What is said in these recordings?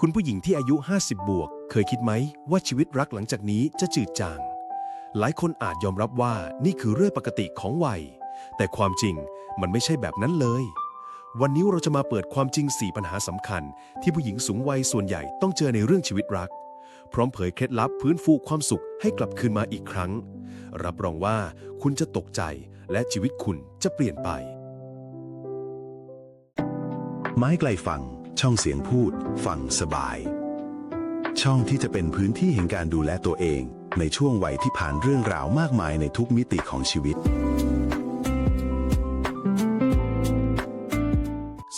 คุณผู้หญิงที่อายุ 50 บวก เคยคิดไหมว่าชีวิตรักหลังจากนี้จะจืดจาง หลายคนอาจยอมรับว่านี่คือเรื่องปกติของวัย แต่ความจริงมันไม่ใช่แบบนั้นเลย วันนี้เราจะมาเปิดความจริง 4 ปัญหาสำคัญ ที่ผู้หญิงสูงวัยส่วนใหญ่ต้องเจอในเรื่องชีวิตรัก พร้อมเผยเคล็ดลับพื้นฟูความสุขให้กลับคืนมาอีกครั้ง รับรองว่าคุณจะตกใจและชีวิตคุณจะเปลี่ยนไป ไม้ไกลฝั่ง ช่องเสียงพูด ฟังสบาย ช่องที่จะเป็นพื้นที่แห่งการดูแลตัวเอง ในช่วงวัยที่ผ่านเรื่องราวมากมายในทุกมิติของชีวิต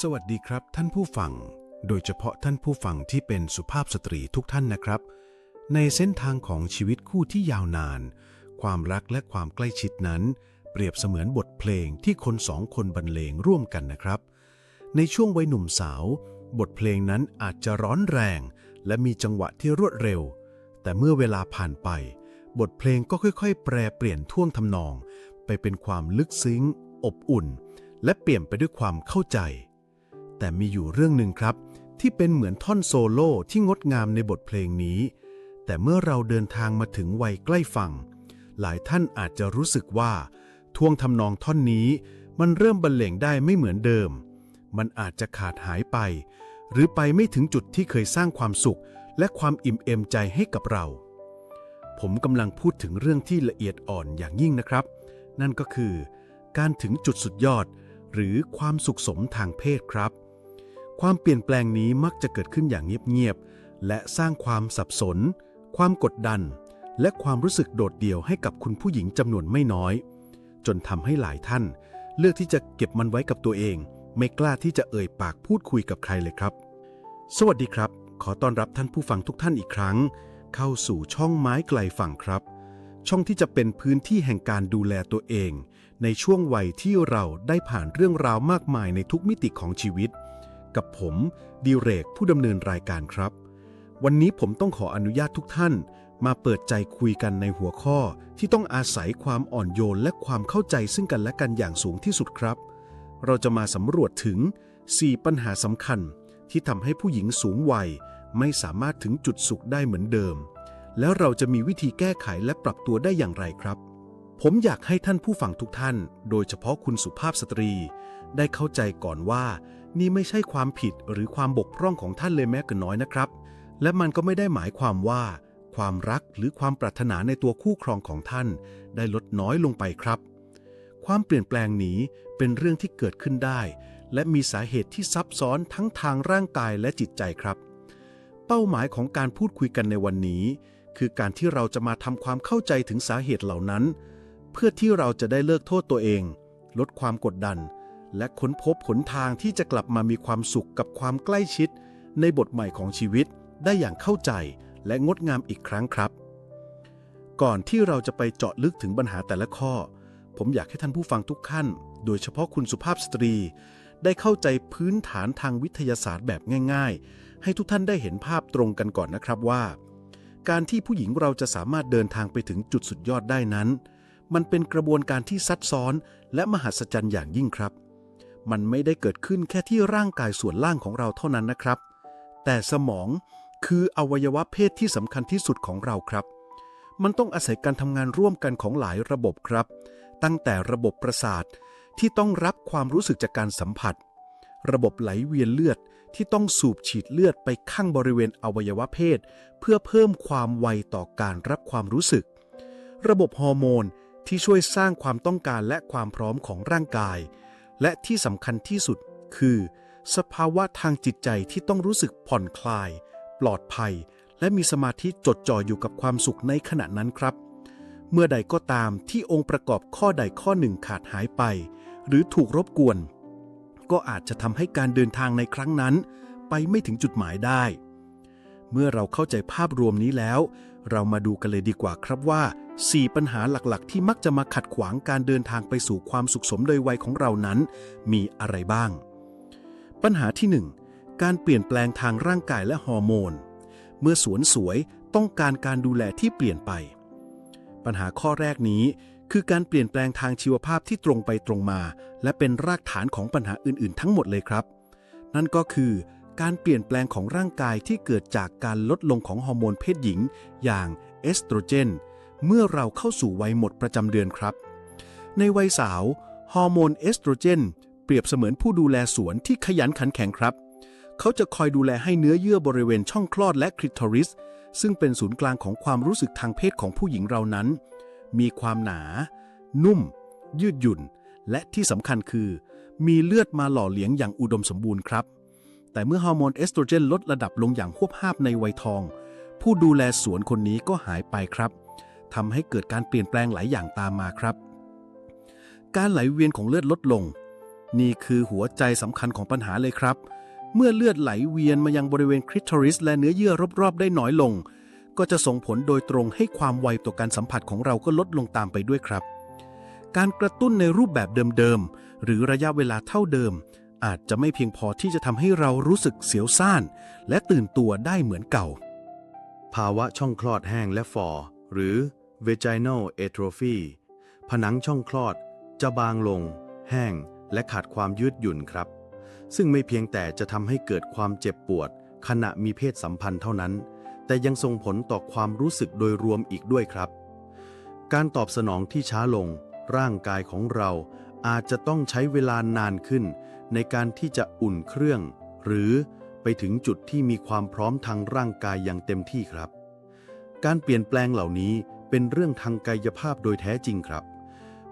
สวัสดีครับท่านผู้ฟัง โดยเฉพาะท่านผู้ฟังที่เป็นสุภาพสตรีทุกท่านนะครับ ในเส้นทางของชีวิตคู่ที่ยาวนาน ความรักและความใกล้ชิดนั้น เปรียบเสมือนบทเพลงที่คนสองคนบรรเลงร่วมกันนะครับ ในช่วงวัยหนุ่มสาว บทเพลงนั้นอาจจะร้อนแรง และมีจังหวะที่รวดเร็ว แต่เมื่อเวลาผ่านไป บทเพลงก็ค่อย ๆ แปรเปลี่ยนท่วงทำนอง ไปเป็นความลึกซึ้ง อบอุ่น และเปลี่ยนไปด้วยความเข้าใจ แต่มีอยู่เรื่องหนึ่งครับ ที่เป็นเหมือนท่อนโซโล่ที่งดงามในบทเพลงนี้ แต่เมื่อเราเดินทางมาถึงวัยใกล้ฝั่งหลายท่านอาจจะรู้สึกว่าท่วงทำนองท่อนนี้มันเริ่มบรรเลงได้ไม่เหมือนเดิม มันอาจจะขาดหายไป หรือไปไม่ถึงจุดที่เคยสร้างความสุข และความอิ่มเอมใจให้กับเรา ผมกำลังพูดถึงเรื่องที่ละเอียดอ่อนอย่างยิ่งนะครับ นั่นก็คือ การถึงจุดสุดยอด หรือความสุขสมทางเพศครับ ความเปลี่ยนแปลงนี้มักจะเกิดขึ้นอย่างเงียบๆและสร้างความสับสน ความกดดัน และความรู้สึกโดดเดี่ยวให้กับคุณผู้หญิงจำนวนไม่น้อย จนทำให้หลายท่าน เลือกที่จะเก็บมันไว้กับตัวเอง ไม่กล้าที่จะเอ่ยปากพูดคุยกับใครเลยครับ สวัสดีครับ ขอต้อนรับท่านผู้ฟังทุกท่านอีกครั้ง เข้าสู่ช่องไม้ไกลฝั่งครับ ช่องที่จะเป็นพื้นที่แห่งการดูแลตัวเอง ในช่วงวัยที่เราได้ผ่านเรื่องราวมากมายในทุกมิติของชีวิต กับผมดิเรกผู้ดำเนินรายการครับ วันนี้ผมต้องขออนุญาตทุกท่าน มาเปิดใจคุยกันในหัวข้อที่ต้องอาศัยความอ่อนโยนและความเข้าใจซึ่งกันและกันอย่างสูงที่สุดครับ เราจะมาสำรวจถึง 4 ปัญหาสำคัญที่ทำให้ผู้หญิงสูงวัยไม่สามารถถึงจุดสุขได้เหมือนเดิม แล้วเราจะมีวิธีแก้ไขและปรับตัวได้อย่างไรครับ ผมอยากให้ท่านผู้ฟังทุกท่าน โดยเฉพาะคุณสุภาพสตรี ได้เข้าใจก่อนว่า นี่ไม่ใช่ความผิดหรือความบกพร่องของท่านเลยแม้แต่น้อยนะครับ และมันก็ไม่ได้หมายความว่า ความรักหรือความปรารถนาในตัวคู่ครองของท่าน ได้ลดน้อยลงไปครับ ความเปลี่ยนแปลงนี้เป็นเรื่องที่เกิดขึ้นได้ และมีสาเหตุที่ซับซ้อนทั้งทางร่างกายและจิตใจครับ เป้าหมายของการพูดคุยกันในวันนี้ คือการที่เราจะมาทำความเข้าใจถึงสาเหตุเหล่านั้น เพื่อที่เราจะได้เลิกโทษตัวเอง ลดความกดดัน และค้นพบหนทางที่จะกลับมามีความสุขกับความใกล้ชิด ในบทใหม่ของชีวิตได้อย่างเข้าใจและงดงามอีกครั้งครับ ก่อนที่เราจะไปเจาะลึกถึงปัญหาแต่ละข้อ ผมอยากให้ท่านผู้ฟังทุกท่าน โดยเฉพาะคุณสุภาพสตรี ได้เข้าใจพื้นฐานทางวิทยาศาสตร์แบบง่าย ๆ ให้ทุกท่านได้เห็นภาพตรงกันก่อนนะครับว่า การที่ผู้หญิงเราจะสามารถเดินทางไปถึงจุดสุดยอดได้นั้น มันเป็นกระบวนการที่ซับซ้อนและมหัศจรรย์อย่างยิ่งครับ มันไม่ได้เกิดขึ้นแค่ที่ร่างกายส่วนล่างของเราเท่านั้นนะครับ แต่สมองคืออวัยวะเพศที่สำคัญที่สุดของเราครับมันต้องอาศัยการทำงานร่วมกันของหลายระบบครับ ตั้งแต่ระบบประสาทที่ต้องรับความรู้สึกจากการสัมผัส ระบบไหลเวียนเลือดที่ต้องสูบฉีดเลือดไปข้างบริเวณอวัยวะเพศ เพื่อเพิ่มความไวต่อการรับความรู้สึก ระบบฮอร์โมนที่ช่วยสร้างความต้องการและความพร้อมของร่างกาย และที่สำคัญที่สุดคือ สภาวะทางจิตใจที่ต้องรู้สึกผ่อนคลาย ปลอดภัย และมีสมาธิจดจ่ออยู่กับความสุขในขณะนั้นครับ เมื่อใดก็ตามที่องค์ประกอบข้อใดข้อหนึ่งขาดหายไป หรือถูกรบกวน ก็อาจจะทำให้การเดินทางในครั้งนั้น ไปไม่ถึงจุดหมายได้ เมื่อเราเข้าใจภาพรวมนี้แล้ว เรามาดูกันเลยดีกว่าครับว่า 4 ปัญหาหลักๆ ที่มักจะมาขัดขวางการเดินทางไปสู่ความสุขสมโดยวัยของเรานั้น มีอะไรบ้าง ปัญหาที่ 1 การเปลี่ยนแปลงทางร่างกายและฮอร์โมน เมื่อสวนสวยต้องการการดูแลที่เปลี่ยนไป ปัญหาข้อแรกนี้ คือการเปลี่ยนแปลงทางชีวภาพที่ตรงไปตรงมา และเป็นรากฐานของปัญหาอื่นๆ ทั้งหมดเลยครับ นั่นก็คือการเปลี่ยนแปลงของร่างกายที่เกิดจากการลดลงของฮอร์โมนเพศหญิง อย่างเอสโตรเจน เมื่อเราเข้าสู่วัยหมดประจำเดือนครับ ในวัยสาว ฮอร์โมนเอสโตรเจน เปรียบเสมือนผู้ดูแลสวนที่ขยันขันแข็งครับ เขาจะคอยดูแลให้เนื้อเยื่อบริเวณช่องคลอดและคลิทอริส ซึ่งเป็นศูนย์กลางของความรู้สึกทางเพศของผู้หญิงเรานั้น มีความหนา นุ่ม ยืดหยุ่น และที่สำคัญคือ มีเลือดมาหล่อเลี้ยงอย่างอุดมสมบูรณ์ครับ แต่เมื่อฮอร์โมนเอสโตรเจนลดระดับลงอย่างหวบหาบในวัยทอง ผู้ดูแลสวนคนนี้ก็หายไปครับทำให้เกิดการเปลี่ยนแปลงหลายอย่างตามมาครับ การไหลเวียนของเลือดลดลง นี่คือหัวใจสำคัญของปัญหาเลยครับ เมื่อเลือดไหลเวียนมายังบริเวณคลิทอริสและเนื้อเยื่อรอบๆ ได้น้อยลง ก็จะส่งผลโดยตรงให้ความไวต่อการสัมผัสของเราก็ลดลงตามไปด้วยครับ การกระตุ้นในรูปแบบเดิมๆ หรือระยะเวลาเท่าเดิม อาจจะไม่เพียงพอที่จะทำให้เรารู้สึกเสียวซ่าน และตื่นตัวได้เหมือนเก่า ภาวะช่องคลอดแห้งและฟอหรือ vaginal atrophy ผนังช่องคลอด จะบางลง แห้ง และขาดความยืดหยุ่นครับ ซึ่งไม่เพียงแต่จะทำให้เกิดความเจ็บปวด ขณะมีเพศสัมพันธ์เท่านั้น แต่ยังส่งผลต่อความรู้สึกโดยรวมอีกด้วยครับ การตอบสนองที่ช้าลง ร่างกายของเราอาจจะต้องใช้เวลานานขึ้น ในการที่จะอุ่นเครื่อง หรือไปถึงจุดที่มีความพร้อมทางร่างกายอย่างเต็มที่ครับ การเปลี่ยนแปลงเหล่านี้เป็นเรื่องทางกายภาพโดยแท้จริงครับ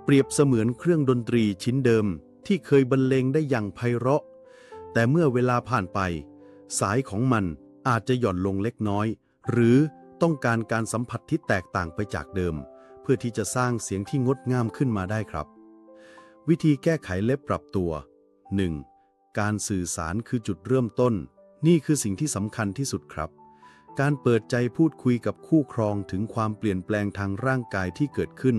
เปรียบเสมือนเครื่องดนตรีชิ้นเดิมที่เคยบรรเลงได้อย่างไพเราะ แต่เมื่อเวลาผ่านไป สายของมันอาจจะหย่อนลงเล็กน้อย หรือต้องการการสัมผัสที่แตกต่างไปจากเดิม เพื่อที่จะสร้างเสียงที่งดงามขึ้นมาได้ครับ วิธีแก้ไขและปรับตัว 1. การสื่อสารคือจุดเริ่มต้น นี่คือสิ่งที่สำคัญที่สุดครับ การเปิดใจพูดคุยกับคู่ครองถึงความเปลี่ยนแปลงทางร่างกายที่เกิดขึ้น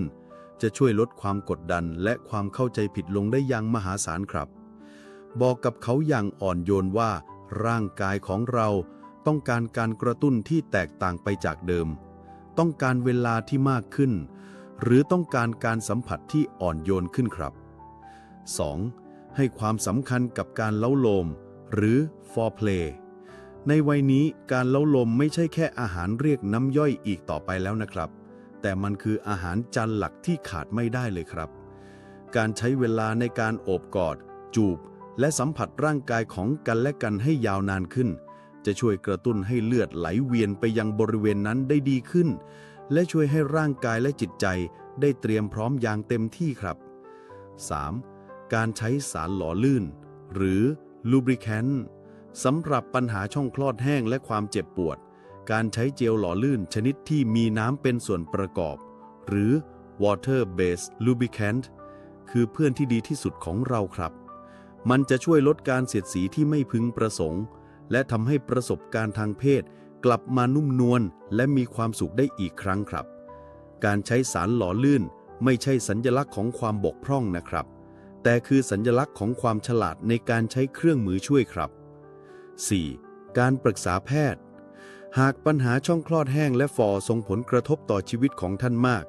จะช่วยลดความกดดันและความเข้าใจผิดลงได้อย่างมหาศาลครับ บอกกับเขาอย่างอ่อนโยนว่า ร่างกายของเราต้องการการกระตุ้นที่แตกต่างไปจากเดิม ต้องการเวลาที่มากขึ้น หรือต้องการการสัมผัสที่อ่อนโยนขึ้นครับ 2. ให้ความสำคัญกับการเล้าโลม หรือ foreplay ในวัยนี้การเล้าลมไม่ใช่แค่อาหารเรียกน้ำย่อยอีกต่อไปแล้วนะครับ แต่มันคืออาหารจานหลักที่ขาดไม่ได้เลยครับ การใช้เวลาในการโอบกอด จูบ และสัมผัสร่างกายของกันและกันให้ยาวนานขึ้น จะช่วยกระตุ้นให้เลือดไหลเวียนไปยังบริเวณนั้นได้ดีขึ้น และช่วยให้ร่างกายและจิตใจได้เตรียมพร้อมอย่างเต็มที่ครับ 3. การใช้สารหล่อลื่น หรือ lubricant สำหรับปัญหาช่องคลอดแห้งและความเจ็บปวด การใช้เจลหล่อลื่นชนิดที่มีน้ำเป็นส่วนประกอบ หรือ water based lubricant คือเพื่อนที่ดีที่สุดของเราครับ มันจะช่วยลดการเสียดสีที่ไม่พึงประสงค์ และทำให้ประสบการณ์ทางเพศ กลับมานุ่มนวลและมีความสุขได้อีกครั้งครับ การใช้สารหล่อลื่นไม่ใช่สัญลักษณ์ของความบกพร่องนะครับ แต่คือสัญลักษณ์ของความฉลาดในการใช้เครื่องมือช่วยครับ 4. การปรึกษาแพทย์ หากปัญหาช่องคลอดแห้งและฟอส่งผลกระทบต่อชีวิตของท่านมาก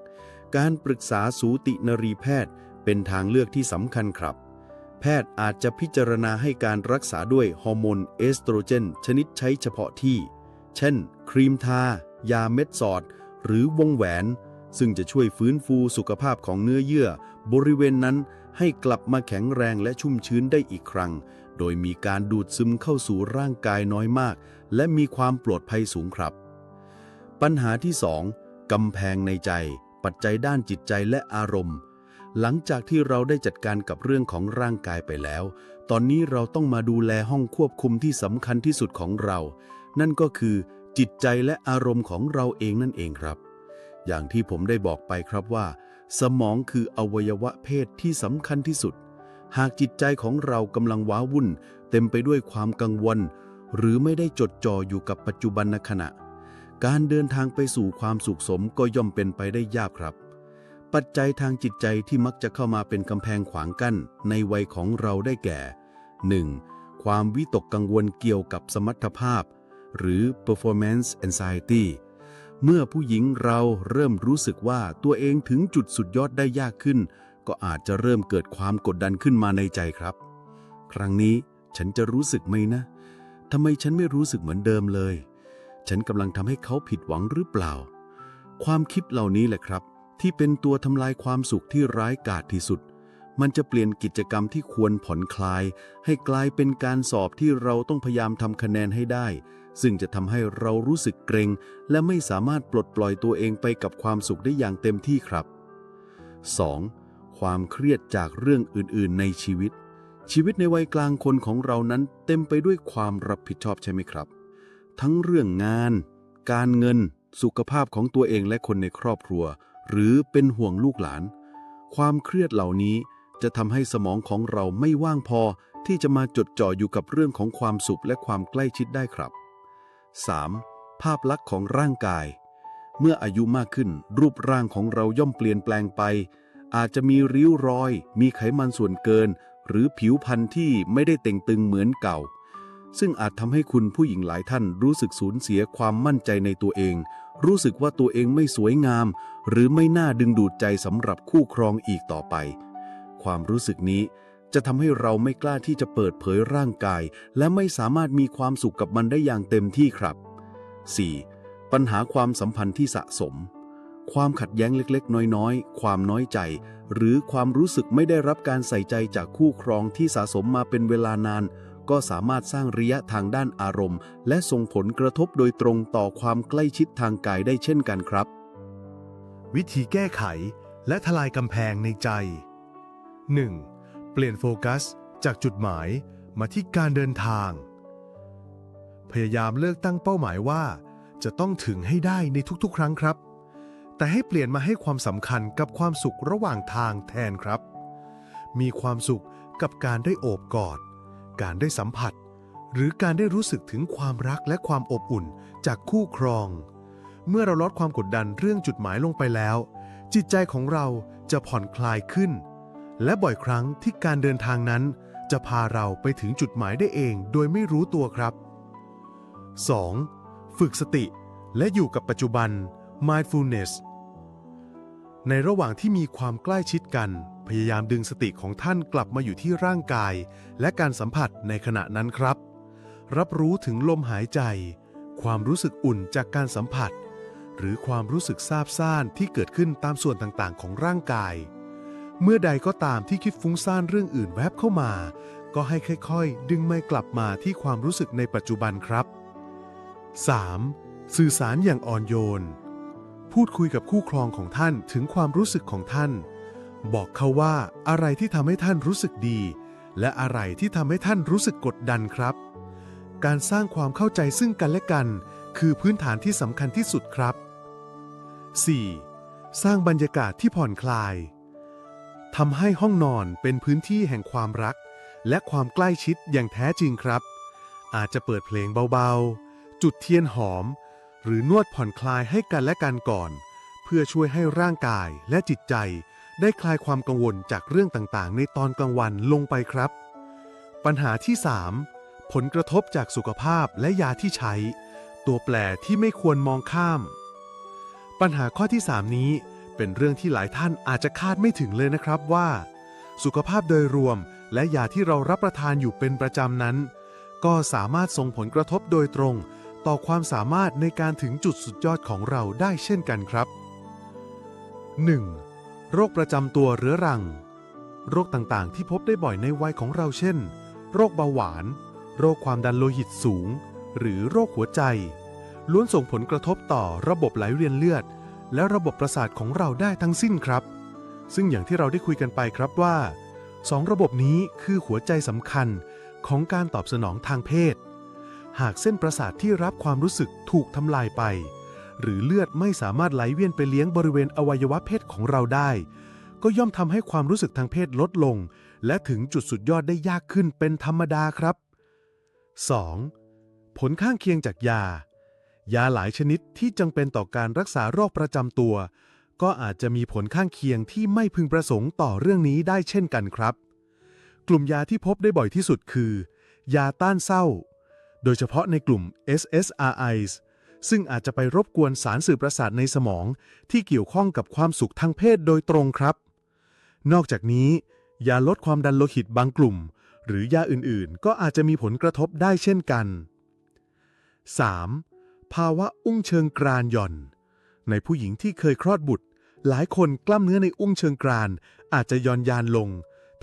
การปรึกษาสูตินรีแพทย์เป็นทางเลือกที่สำคัญครับ แพทย์อาจจะพิจารณาให้การรักษาด้วยฮอร์โมนเอสโตรเจน ชนิดใช้เฉพาะที่ เช่น ครีมทา ยาเม็ดสอด หรือวงแหวน ซึ่งจะช่วยฟื้นฟูสุขภาพของเนื้อเยื่อบริเวณนั้นให้กลับมาแข็งแรงและชุ่มชื้นได้อีกครั้ง โดยมีการดูดซึมเข้าสู่ร่างกายน้อยมาก และมีความปลอดภัยสูงครับ ปัญหาที่ 2. กำแพงในใจ ปัจจัยด้านจิตใจและอารมณ์ หลังจากที่เราได้จัดการกับเรื่องของร่างกายไปแล้ว ตอนนี้เราต้องมาดูแลห้องควบคุมที่สำคัญที่สุดของเรา นั่นก็คือจิตใจและอารมณ์ของเราเองนั่นเองครับ อย่างที่ผมได้บอกไปครับว่า สมองคืออวัยวะเพศที่สำคัญที่สุด หากจิตใจของเรากำลังว้าวุ่น เต็มไปด้วยความกังวล หรือไม่ได้จดจ่ออยู่กับปัจจุบันขณะ การเดินทางไปสู่ความสุขสมก็ย่อมเป็นไปได้ยากครับ ปัจจัยทางจิตใจที่มักจะเข้ามาเป็นกำแพงขวางกั้นในวัยของเราได้แก่ 1. ความวิตกกังวลเกี่ยวกับสมรรถภาพ หรือ performance anxiety เมื่อผู้หญิงเราเริ่มรู้สึกว่าตัวเองถึงจุดสุดยอดได้ยากขึ้น ก็อาจจะเริ่มเกิดความกดดันขึ้นมาในใจครับ ครั้งนี้ฉันจะรู้สึกไหมนะทำไมฉันไม่รู้สึกเหมือนเดิมเลย ฉันกำลังทำให้เขาผิดหวังหรือเปล่า ความคิดเหล่านี้แหละครับ ที่เป็นตัวทำลายความสุขที่ร้ายกาจที่สุด มันจะเปลี่ยนกิจกรรมที่ควรผ่อนคลาย ให้กลายเป็นการสอบที่เราต้องพยายามทำคะแนนให้ได้ ซึ่งจะทำให้เรารู้สึกเกรง และไม่สามารถปลดปล่อยตัวเองไปกับความสุขได้อย่างเต็มที่ครับ 2. ความเครียดจากเรื่องอื่น ๆ ในชีวิต ชีวิตในวัยกลางคนของเรานั้นเต็มไปด้วยความรับผิดชอบใช่ไหมครับ ทั้งเรื่องงาน การเงิน สุขภาพของตัวเองและคนในครอบครัว หรือเป็นห่วงลูกหลาน ความเครียดเหล่านี้จะทำให้สมองของเราไม่ว่างพอที่จะมาจดจ่ออยู่กับเรื่องของความสุขและความใกล้ชิดได้ครับ 3. ภาพลักษณ์ของร่างกาย เมื่ออายุมากขึ้น รูปร่างของเราย่อมเปลี่ยนแปลงไป อาจจะมีริ้วรอย มีไขมันส่วนเกิน หรือผิวพรรณที่ไม่ได้เต่งตึงเหมือนเก่า ซึ่งอาจทำให้คุณผู้หญิงหลายท่านรู้สึกสูญเสียความมั่นใจในตัวเอง รู้สึกว่าตัวเองไม่สวยงาม หรือไม่น่าดึงดูดใจสำหรับคู่ครองอีกต่อไป ความรู้สึกนี้จะทำให้เราไม่กล้าที่จะเปิดเผยร่างกาย และไม่สามารถมีความสุขกับมันได้อย่างเต็มที่ครับ 4. ปัญหาความสัมพันธ์ที่สะสม ความขัดแย้งเล็กๆ น้อยๆ ความน้อยใจ หรือความรู้สึกไม่ได้รับการใส่ใจจากคู่ครองที่สะสมมาเป็นเวลานาน ก็สามารถสร้างระยะทางด้านอารมณ์ และส่งผลกระทบโดยตรงต่อความใกล้ชิดทางกายได้เช่นกันครับ วิธีแก้ไขและทลายกำแพงในใจ 1. เปลี่ยนโฟกัส จากจุดหมายมาที่การเดินทาง พยายามเลิกตั้งเป้าหมายว่า จะต้องถึงให้ได้ในทุกๆ ครั้งครับ แต่ให้เปลี่ยนมาให้ความสำคัญกับความสุขระหว่างทางแทนครับ มีความสุขกับการได้โอบกอด การได้สัมผัส หรือการได้รู้สึกถึงความรักและความอบอุ่นจากคู่ครอง เมื่อเราลดความกดดันเรื่องจุดหมายลงไปแล้ว จิตใจของเราจะผ่อนคลายขึ้น และบ่อยครั้งที่การเดินทางนั้น จะพาเราไปถึงจุดหมายได้เอง โดยไม่รู้ตัวครับ 2. ฝึกสติและอยู่กับปัจจุบัน mindfulness ในระหว่างที่มีความใกล้ชิดกัน พยายามดึงสติของท่านกลับมาอยู่ที่ร่างกาย และการสัมผัสในขณะนั้นครับ รับรู้ถึงลมหายใจ ความรู้สึกอุ่นจากการสัมผัส หรือความรู้สึกซาบซ่านที่เกิดขึ้นตามส่วนต่างๆ ของร่างกาย เมื่อใดก็ตามที่คิดฟุ้งซ่านเรื่องอื่นแวบเข้ามา ก็ให้ค่อยๆ ดึงไม่กลับมาที่ความรู้สึกในปัจจุบันครับ 3. สื่อสารอย่างอ่อนโยน พูดคุยกับคู่ครองของท่านถึงความรู้สึกของท่าน บอกเขาว่าอะไรที่ทำให้ท่านรู้สึกดี และอะไรที่ทำให้ท่านรู้สึกกดดันครับ การสร้างความเข้าใจซึ่งกันและกัน คือพื้นฐานที่สำคัญที่สุดครับ 4. สร้างบรรยากาศที่ผ่อนคลายทำให้ห้องนอนเป็นพื้นที่แห่งความรัก และความใกล้ชิดอย่างแท้จริงครับ อาจจะเปิดเพลงเบาๆ จุดเทียนหอม หรือนวดผ่อนคลายให้กันและกันก่อน เพื่อช่วยให้ร่างกายและจิตใจ ได้คลายความกังวลจากเรื่องต่างๆ ในตอนกลางวันลงไปครับ ปัญหาที่ 3 ผลกระทบจากสุขภาพและยาที่ใช้ ตัวแปรที่ไม่ควรมองข้าม ปัญหาข้อที่ 3 นี้เป็นเรื่องที่หลายท่านอาจจะคาดไม่ถึงเลยนะครับว่า สุขภาพโดยรวม และยาที่เรารับประทานอยู่เป็นประจำนั้น ก็สามารถส่งผลกระทบโดยตรง ต่อความสามารถในการถึงจุดสุดยอดของเราได้เช่นกันครับ 1. โรคประจำตัวเรื้อรัง โรคต่างๆ ที่พบได้บ่อยในวัยของเราเช่น โรคเบาหวาน โรคความดันโลหิตสูง หรือโรคหัวใจ ล้วนส่งผลกระทบต่อระบบไหลเวียนเลือด และระบบประสาทของเราได้ทั้งสิ้นครับ ซึ่งอย่างที่เราได้คุยกันไปครับว่าสองระบบนี้คือหัวใจสำคัญของการตอบสนองทางเพศ หากเส้นประสาทที่รับความรู้สึกถูกทำลายไป หรือเลือดไม่สามารถไหลเวียนไปเลี้ยงบริเวณอวัยวะเพศของเราได้ ก็ย่อมทำให้ความรู้สึกทางเพศลดลง และถึงจุดสุดยอดได้ยากขึ้นเป็นธรรมดาครับ 2. ผลข้างเคียงจากยา ยาหลายชนิดที่จำเป็นต่อการรักษาโรคประจำตัว ก็อาจจะมีผลข้างเคียงที่ไม่พึงประสงค์ต่อเรื่องนี้ได้เช่นกันครับ กลุ่มยาที่พบได้บ่อยที่สุดคือ ยาต้านเศร้า โดยเฉพาะในกลุ่ม SSRIs ซึ่งอาจจะไปรบกวนสารสื่อประสาทในสมอง ที่เกี่ยวข้องกับความสุขทางเพศโดยตรงครับ นอกจากนี้ ยาลดความดันโลหิตบางกลุ่ม หรือยาอื่นๆ ก็อาจจะมีผลกระทบได้เช่นกัน 3. ภาวะอุ้งเชิงกรานหย่อน ในผู้หญิงที่เคยคลอดบุตร หลายคนกล้ามเนื้อในอุ้งเชิงกราน อาจจะย่อนยานลง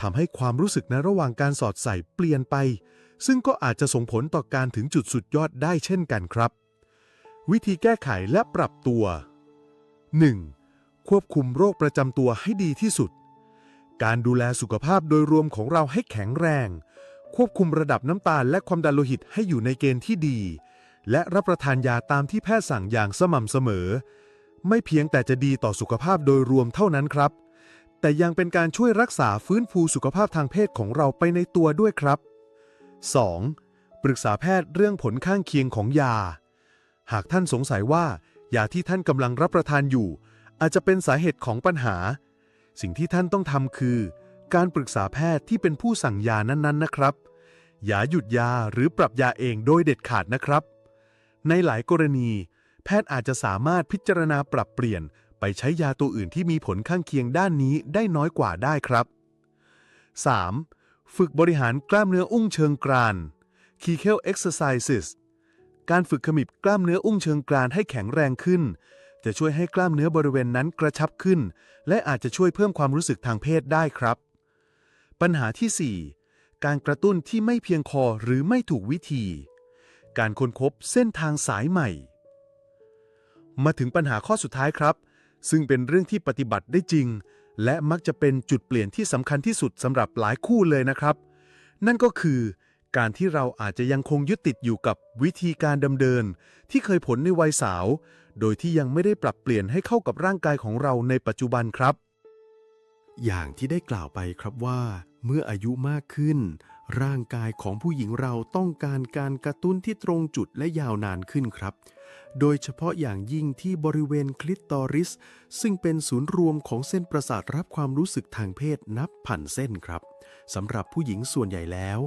ทำให้ความรู้สึกในระหว่างการสอดใส่เปลี่ยนไป ซึ่งก็อาจจะส่งผลต่อการถึงจุดสุดยอดได้เช่นกันครับ วิธีแก้ไขและปรับตัว 1. ควบคุมโรคประจำตัวให้ดีที่สุด การดูแลสุขภาพโดยรวมของเราให้แข็งแรง ควบคุมระดับน้ำตาลและความดันโลหิตให้อยู่ในเกณฑ์ที่ดี และรับประทานยาตามที่แพทย์สั่งอย่างสม่ำเสมอ ไม่เพียงแต่จะดีต่อสุขภาพโดยรวมเท่านั้นครับ แต่ยังเป็นการช่วยรักษาฟื้นฟูสุขภาพทางเพศของเราไปในตัวด้วยครับ 2. ปรึกษาแพทย์เรื่องผลข้างเคียงของยา หากท่านสงสัยว่ายาที่ท่านกำลังรับประทานอยู่ อาจจะเป็นสาเหตุของปัญหา สิ่งที่ท่านต้องทำคือ การปรึกษาแพทย์ที่เป็นผู้สั่งยานั้นๆนะครับ อย่าหยุดยาหรือปรับยาเองโดยเด็ดขาดนะครับ ในหลายกรณี แพทย์อาจจะสามารถพิจารณาปรับเปลี่ยน ไปใช้ยาตัวอื่นที่มีผลข้างเคียงด้านนี้ได้น้อยกว่าได้ครับ 3. ฝึกบริหารกล้ามเนื้ออุ้งเชิงกราน Kegel exercises การฝึกขมิบกล้ามเนื้ออุ้งเชิงกรานให้แข็งแรงขึ้น จะช่วยให้กล้ามเนื้อบริเวณนั้นกระชับขึ้น และอาจจะช่วยเพิ่มความรู้สึกทางเพศได้ครับ ปัญหาที่ 4 การกระตุ้นที่ไม่เพียงพอหรือไม่ถูกวิธี การค้นพบเส้นทางสายใหม่ มาถึงปัญหาข้อสุดท้ายครับ ซึ่งเป็นเรื่องที่ปฏิบัติได้จริง และมักจะเป็นจุดเปลี่ยนที่สำคัญที่สุดสำหรับหลายคู่เลยนะครับ นั่นก็คือการที่เราอาจจะยังคงยึดติดอยู่กับวิธีการดำเนิน ที่เคยผลในวัยสาว โดยที่ยังไม่ได้ปรับเปลี่ยนให้เข้ากับร่างกายของเราในปัจจุบันครับ อย่างที่ได้กล่าวไปครับว่า เมื่ออายุมากขึ้น ร่างกายของผู้หญิงเราต้องการการกระตุ้นที่ตรงจุดและยาวนานขึ้นครับ โดยเฉพาะอย่างยิ่งที่บริเวณคลิตตอริส ซึ่งเป็นศูนย์รวมของเส้นประสาทรับความรู้สึกทางเพศนับพันเส้นครับสำหรับผู้หญิงส่วนใหญ่แล้ว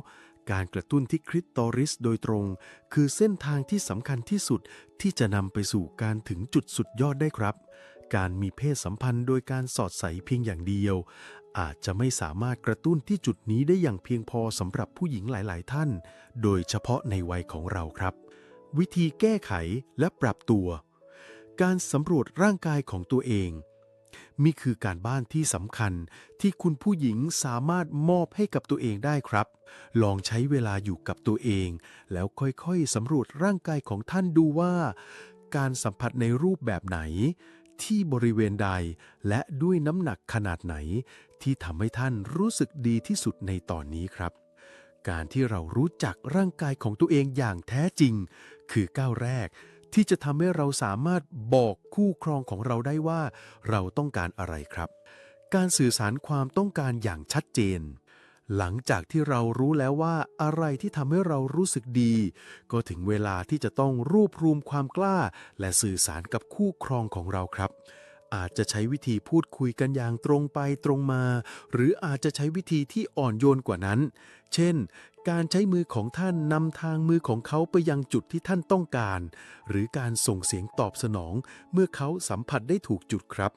การกระตุ้นที่คลิตตอริสโดยตรง คือเส้นทางที่สำคัญที่สุดที่จะนำไปสู่การถึงจุดสุดยอดได้ครับการมีเพศสัมพันธ์โดยการสอดใส่เพียงอย่างเดียว อาจจะไม่สามารถกระตุ้นที่จุดนี้ได้อย่างเพียงพอสำหรับผู้หญิงหลาย ๆ ท่าน โดยเฉพาะในวัยของเราครับ วิธีแก้ไขและปรับตัว การสำรวจร่างกายของตัวเองมีคือการบ้านที่สำคัญที่คุณผู้หญิงสามารถมอบให้กับตัวเองได้ครับ ลองใช้เวลาอยู่กับตัวเอง แล้วค่อยๆสำรวจร่างกายของท่านดูว่า การสัมผัสในรูปแบบไหน ที่บริเวณใด และด้วยน้ำหนักขนาดไหน ที่ทำให้ท่านรู้สึกดีที่สุดในตอนนี้ครับ การที่เรารู้จักร่างกายของตัวเองอย่างแท้จริง คือก้าวแรกที่จะทำให้เราสามารถบอกคู่ครองของเราได้ว่า เราต้องการอะไรครับ การสื่อสารความต้องการอย่างชัดเจน หลังจากที่เรารู้แล้วว่าอะไรที่ทำให้เรารู้สึกดี ก็ถึงเวลาที่จะต้องรวบรวมความกล้า และสื่อสารกับคู่ครองของเราครับ อาจจะใช้วิธีพูดคุยกันอย่างตรงไปตรงมา หรืออาจจะใช้วิธีที่อ่อนโยนกว่านั้น เช่น การใช้มือของท่านนำทางมือของเขาไปยังจุดที่ท่านต้องการ หรือการส่งเสียงตอบสนอง เมื่อเขาสัมผัสได้ถูกจุดครับ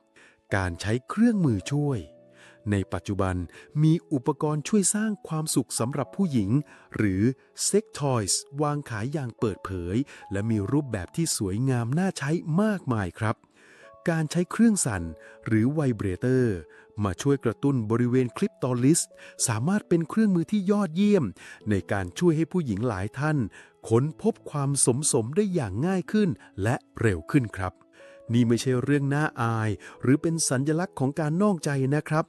การใช้เครื่องมือช่วย ในปัจจุบันมีอุปกรณ์ช่วยสร้างความสุขสำหรับผู้หญิง หรือ Sex Toys วางขายอย่างเปิดเผย และมีรูปแบบที่สวยงามน่าใช้มากมายครับ การใช้เครื่องสั่นหรือไวเบรเตอร์มาช่วยกระตุ้นบริเวณคลิปตอลิส สามารถเป็นเครื่องมือที่ยอดเยี่ยม ในการช่วยให้ผู้หญิงหลายท่าน ค้นพบความสมสมได้อย่างง่ายขึ้นและเร็วขึ้นครับนี่ไม่ใช่เรื่องน่าอาย หรือเป็นสัญลักษณ์ของการนอกใจนะครับ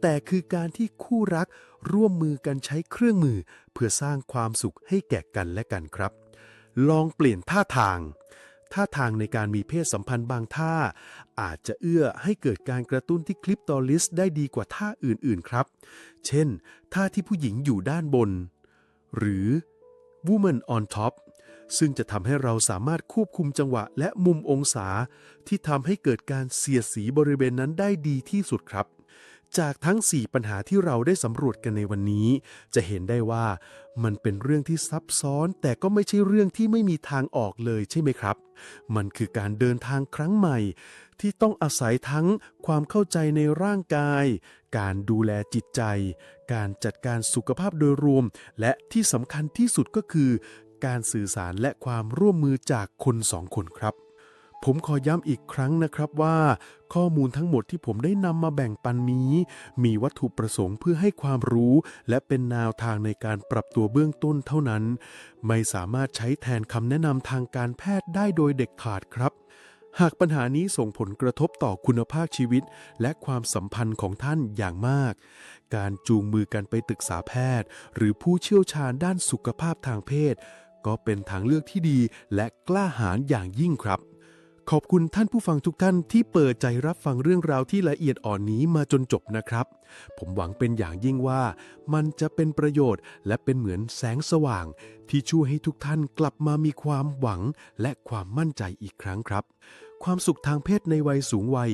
แต่คือการที่คู่รักร่วมมือกันใช้เครื่องมือ เพื่อสร้างความสุขให้แก่กันและกันครับ ลองเปลี่ยนท่าทาง ท่าทางในการมีเพศสัมพันธ์บางท่า อาจจะเอื้อให้เกิดการกระตุ้นที่คลิปตอลิสได้ดีกว่าท่าอื่นๆครับ เช่น ท่าที่ผู้หญิงอยู่ด้านบน หรือ woman on top ซึ่งจะทำให้เราสามารถควบคุมจังหวะและมุมองศา ที่ทำให้เกิดการเสียดสีบริเวณนั้นได้ดีที่สุดครับ จากทั้ง 4 ปัญหาที่เราได้สำรวจกันในวันนี้ จะเห็นได้ว่ามันเป็นเรื่องที่ซับซ้อน แต่ก็ไม่ใช่เรื่องที่ไม่มีทางออกเลยใช่ไหมครับ มันคือการเดินทางครั้งใหม่ ที่ต้องอาศัยทั้งความเข้าใจในร่างกาย การดูแลจิตใจ การจัดการสุขภาพโดยรวม และที่สำคัญที่สุดก็คือ การสื่อสารและความร่วมมือจากคนสองคนครับ ผมขอย้ำอีกครั้งนะครับว่า ข้อมูลทั้งหมดที่ผมได้นำมาแบ่งปันนี้ มีวัตถุประสงค์เพื่อให้ความรู้ และเป็นแนวทางในการปรับตัวเบื้องต้นเท่านั้น ไม่สามารถใช้แทนคำแนะนำทางการแพทย์ได้โดยเด็ดขาดครับหากปัญหานี้ส่งผลกระทบต่อคุณภาพชีวิต และความสัมพันธ์ของท่านอย่างมาก การจูงมือกันไปปรึกษาแพทย์ หรือผู้เชี่ยวชาญด้านสุขภาพทางเพศ ก็เป็นทางเลือกที่ดีและกล้าหาญอย่างยิ่งครับ ขอบคุณท่านผู้ฟังทุกท่านที่เปิดใจรับฟังเรื่องราวที่ละเอียดอ่อนนี้มาจนจบนะครับ ผมหวังเป็นอย่างยิ่งว่ามันจะเป็นประโยชน์และเป็นเหมือนแสงสว่าง ที่ช่วยให้ทุกท่านกลับมามีความหวังและความมั่นใจอีกครั้งครับ ความสุขทางเพศในวัยสูงวัย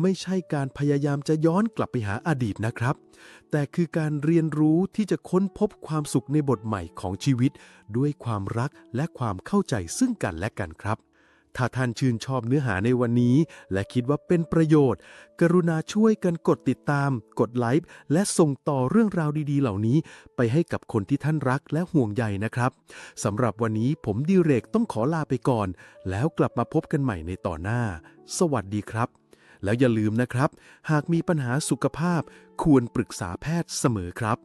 ไม่ใช่การพยายามจะย้อนกลับไปหาอดีตนะครับ แต่คือการเรียนรู้ที่จะค้นพบความสุขในบทใหม่ของชีวิต ด้วยความรักและความเข้าใจซึ่งกันและกันครับ ถ้าท่านชื่นชอบเนื้อหาในวันนี้ และคิดว่าเป็นประโยชน์ กรุณาช่วยกันกดติดตาม กดไลค์และส่งต่อเรื่องราวดี ๆ เหล่านี้ ไปให้กับคนที่ท่านรักและห่วงใยนะครับสำหรับวันนี้ผมดิเรกต้องขอลาไปก่อน แล้วกลับมาพบกันใหม่ในต่อนหน้า สวัสดีครับ แล้วอย่าลืมนะครับ หากมีปัญหาสุขภาพ ควรปรึกษาแพทย์เสมอครับ